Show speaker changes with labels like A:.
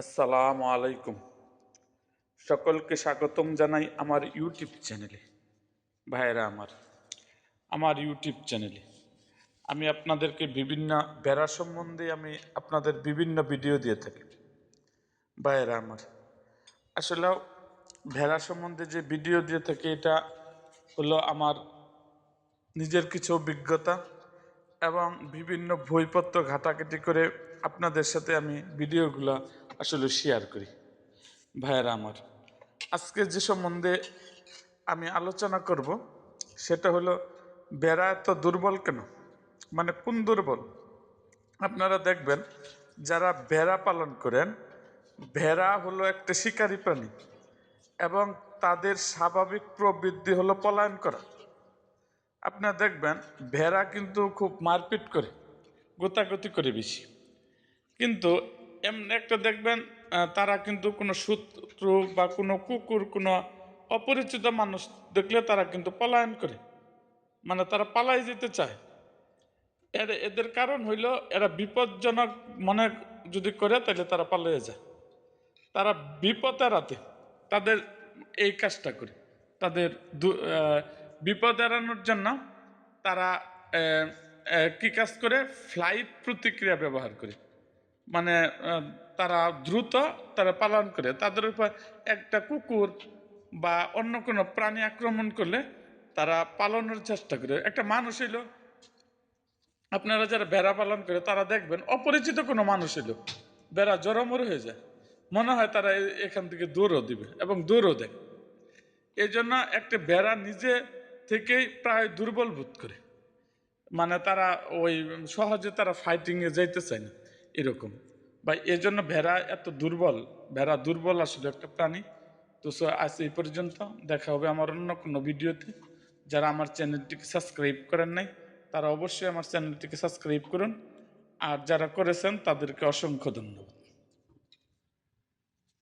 A: আসসালামু আলাইকুম। সকলকে স্বাগতম জানাই আমার ইউটিউব চ্যানেলে। ভাইয়েরা আমার আমার ইউটিউব চ্যানেলে। আমি আপনাদেরকে বিভিন্ন বেড়া সম্বন্ধে আমি আপনাদের বিভিন্ন ভিডিও দিয়ে থাকি। ভাইরা আমার, আসলে ভেড়া সম্বন্ধে যে ভিডিও দিয়ে থাকি, এটা হলো আমার নিজের কিছু অভিজ্ঞতা এবং বিভিন্ন বইপত্র ঘাটাঘাটি করে আপনাদের সাথে আমি ভিডিওগুলো আসলে শেয়ার করি। ভাইয়েরা আমার, আজকে যে সম্বন্ধে আমি আলোচনা করব, সেটা হলো বেড়া এত দুর্বল কেন? মানে কোন দুর্বল? আপনারা দেখবেন, যারা ভেড়া পালন করেন ভেড়া হলো একটা শিকারী প্রাণী এবং তাদের স্বাভাবিক প্রবৃত্তি হলো পলায়ন করা। আপনারা দেখবেন ভেড়া কিন্তু খুব মারপিট করে, গোতাগতি করে বেশি। কিন্তু এমনি একটা দেখবেন তারা কিন্তু কোনো শত্রু বা কোনো কুকুর, কোনো অপরিচিত মানুষ দেখলে তারা কিন্তু পলায়ন করে। মানে তারা পালাই যেতে চায়। এর, এদের কারণ হইল এরা বিপজ্জনক মনে যদি করে তাহলে তারা পালিয়ে যায়। তারা বিপদ এড়াতে তাদের এই কাজটা করে। তাদের বিপদ এড়ানোর জন্য তারা কি কাজ করে? ফ্লাইট প্রতিক্রিয়া ব্যবহার করে। মানে তারা দ্রুত তারা পালন করে। তাদের উপর একটা কুকুর বা অন্য কোনো প্রাণী আক্রমণ করলে তারা পালনের চেষ্টা করে। একটা মানুষ এলো আপনারা যারা বেড়া পালন করে তারা দেখবেন অপরিচিত কোনো মানুষ এলো বেড়া জড়মর হয়ে যায়। মনে হয় তারা এখান থেকে দৌড়ও দিবে এবং দৌড়ও দেয়। এই জন্য একটা বেড়া নিজে থেকেই প্রায় দুর্বল বোধ করে। মানে তারা ওই সহজে তারা ফাইটিংয়ে যাইতে চায় না। এরকম। বা এই জন্য ভেড়া এত দুর্বল। ভেড়া দুর্বল আসলে একটা প্রাণী। তো সো আজ এই পর্যন্ত। দেখা হবে আমার অন্য কোনো ভিডিওতে। যারা আমার চ্যানেলটিকে সাবস্ক্রাইব করেন নাই, তারা অবশ্যই আমার চ্যানেলটিকে সাবস্ক্রাইব করুন। আর যারা করেছেন, তাদেরকে অসংখ্য ধন্যবাদ।